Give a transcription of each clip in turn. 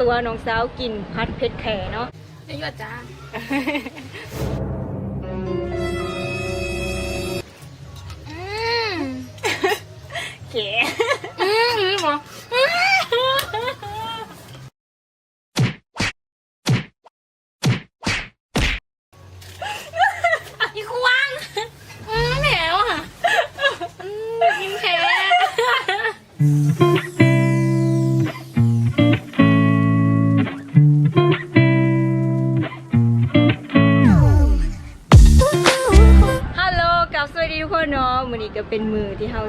ตัวน้องสาวกินพัดเพชรแข่เนาะได้ยอดจ้าอืมเก๋อืมอืมหมออี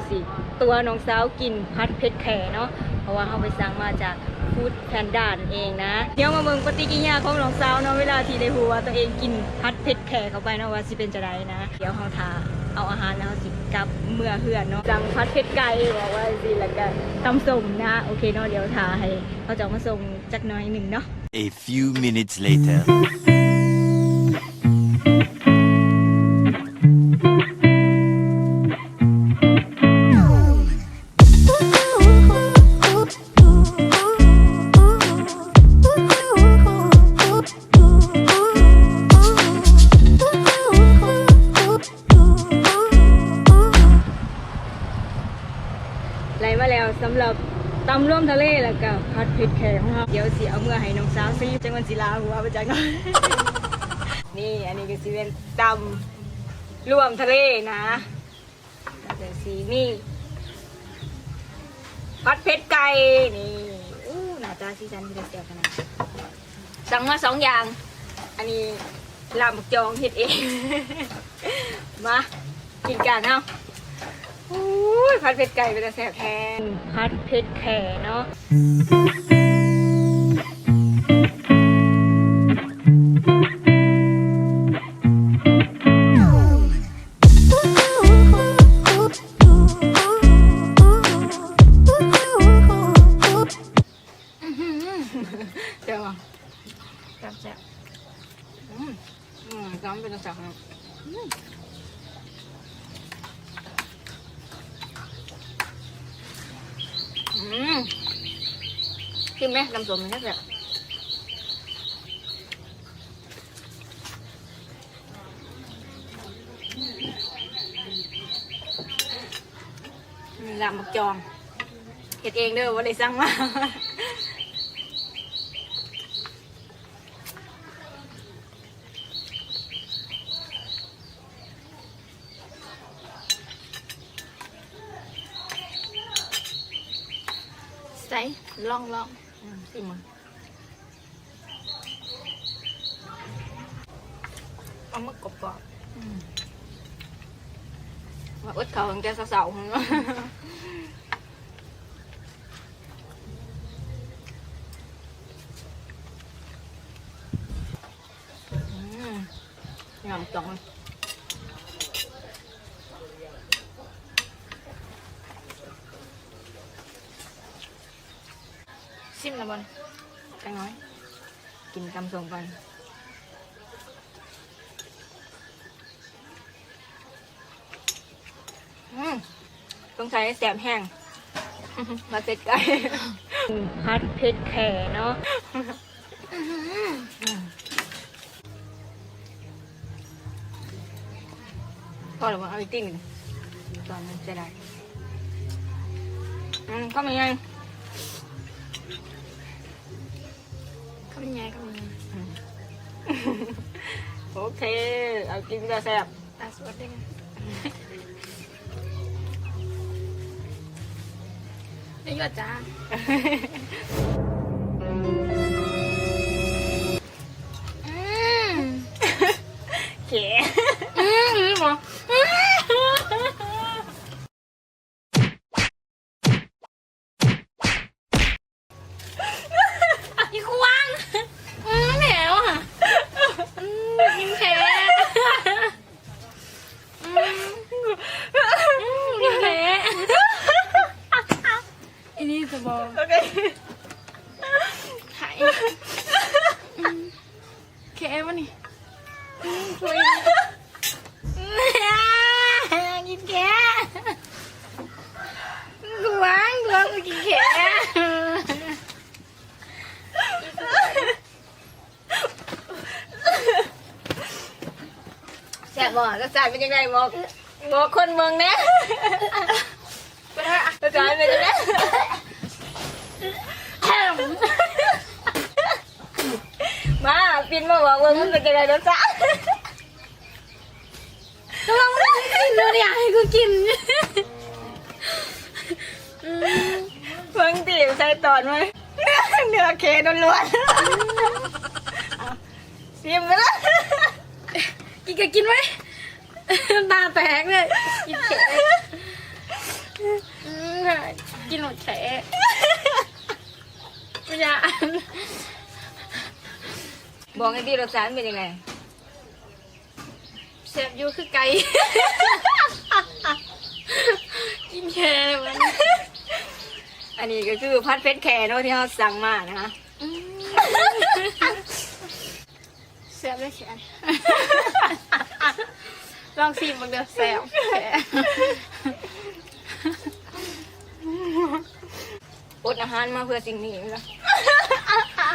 สิ ตัวน้องสาวกินพัดเพชรแข่เนาะเพราะว่าเฮาไปสั่งมาจากฟู้ดแพนด้านั่นเองนะเดี๋ยวมาเบิ่งปฏิกิริยาของน้องสาวเนาะเวลาที่ได้ฮู้ว่าตัวเองกินพัดเพชรแข่เข้าไปเนาะว่าสิเป็นจะไดนะ เดี๋ยวเฮาทาเอาอาหารแล้วเฮาสิกลับเมื่อเฮือนเนาะสั่งพัดเพชรไก่บอกว่าสิแล้วก็ตำส้มนะโอเคเนาะเดี๋ยวทาให้เขาจะมาส่งจักหน่อยหนึ่งเนาะ A few minutes later. สำหรับตำร่วมทะเลแล้วก็พัดเผ็ดแข็งของเราเดี๋ยวสิเอาเมื่อให้น้องสาวซีจังหวัดศิลาหัวไปจังหน่อย นี่อันนี้ก็สิเป็นตำร่วมทะเลนะแล้วก็สีนี่พัดเผ็ดไก่นี่อู้หน้าตาสีสันที่เสียขนาดสั่งมาสองอย่าง อันนี้ลาบกจองเห็ดเอง มากินกันเนาะ อุ้ยพัดเผ็ดไก่เป็นแต่แสบแทน พัดเผ็ดแข่เนาะ กินไหมน้ำส้มมันแซ่บนี่ลำบักจ องเห็ดเองเด้อว่าได้สั่งมา ใส่ลองลอง อืมสิมา เอามากรอบ ว่าอดเขาตั้งแต่เสาๆเนาะอืมยำจองๆซิมละบอลจังน้อย กินตำส่งกันอืมต้องใช้แสบแห้ง มาเสร็จไก่พัดเพชรแข่เนาะพอหรือว่าเอาอีกติ้งหนึ่งตอนนั้นจะได้อืมก็มีไง เขาเป็นไงเขาเป็นไงอืมโอเค เอากินก็แซ่บตาสวดได้ไงได้ยอดจ้าอืมเก๋อืมอืมหมออื จะบอกหายเคเอวะนี่ช่วยกินแกกวางหวางกินแกแซ่บบ่รสชาติเป็นยังไงบอกบอกคนเมืองนะไปรสชาติเป็นยังไง ปินมาบอกว่ามันเป็นยังไงรสชาติกำลังไม่ได้กินเลยเนี่ยให้กูกินเพิ่งตีบใส่ตอนไหมเนื้อเคล้วนๆซิมไปแล้วกินก็กินไหมตาแตกเลยกินแฉกินหมดแฉะไม่อยาก บอกไอ้ที่รสชาติเป็นยังไงเสียบอยู่คือไก่ กินแค่มันอันนี้ก็คือพัดเพชรแคร์เนาะที่เราสั่งมานะคะเสียบได้แขนลองซีมันเดือดแสบแขนอดอาหารมาเพื่อสิ่งนี้นะ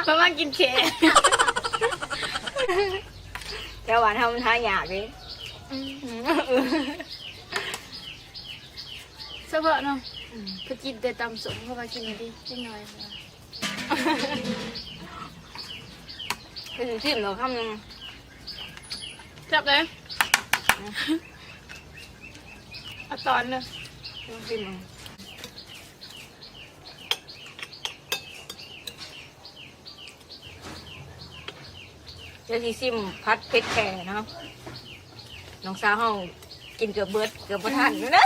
ประมาณกินแขนแต่หวานทำมันทายากเลยเสบเนาะคือกินแต่ตำสมเข้ามากินดิกินหน่อยนะคื อชิมเหรอคำหนึงจับเลยเอาตอนเลยชิมเหรอ ดี๋ยวที่ซิมพัดเพชรแคร์เนาะน้องสาวเฮากินเกือบเบิดเกือบประทันนะ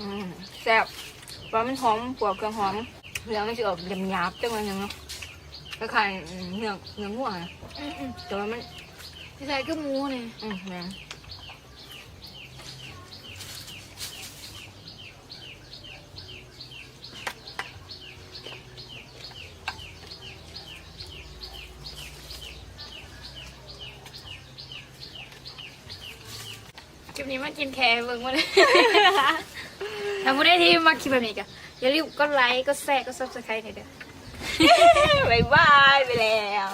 อืมแซ่บว่ามันหอมปวกเครื่องหอมเนื้อมันจะออกเหลี่ยมหยาบจังเลยเนาะคล้ายๆเนื้อเนื้อหัวนะแต่ว่ามันที่ใส่ก็หมูนี่อืมแม่ นี้มากินแคร์เบิ่งมาเลยถ้าผู้ได้ที่มาคลิปแบบนี้ก็อย่าลืมกดไลค์กดแชร์กดซับสไครต์หน่อยเด้อบายบายไปแล้ว